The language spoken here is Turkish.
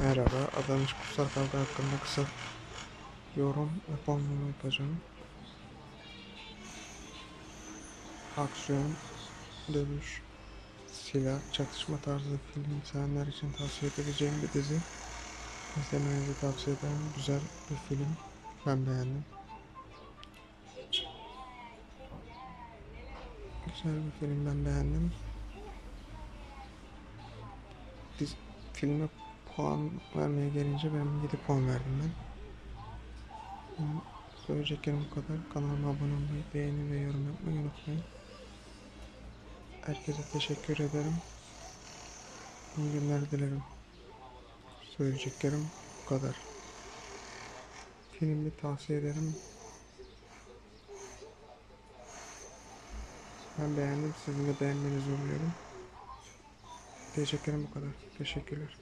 Merhaba, Adanış Kutsal Kavga hakkında kısa yorum puanlama yapacağım. Aksiyon, dövüş, silah, çatışma tarzı film sevenler için tavsiye edebileceğim bir dizi. İzlemenizi tavsiye ederim. Güzel bir film. Ben beğendim. Güzel bir film ben beğendim. Diz, filme puan vermeye gelince ben 7 puan verdim ben. Hı, Söyleyeceklerim bu kadar. Kanalıma abone olmayı, beğeni ve yorum yapmayı unutmayın. Herkese teşekkür ederim. İyi günler dilerim. Söyleyeceklerim bu kadar. Filmi tavsiye ederim. Ben beğendim. Sizin de beğenmenizi umuyorum. Diyeceklerim bu kadar. Teşekkürler.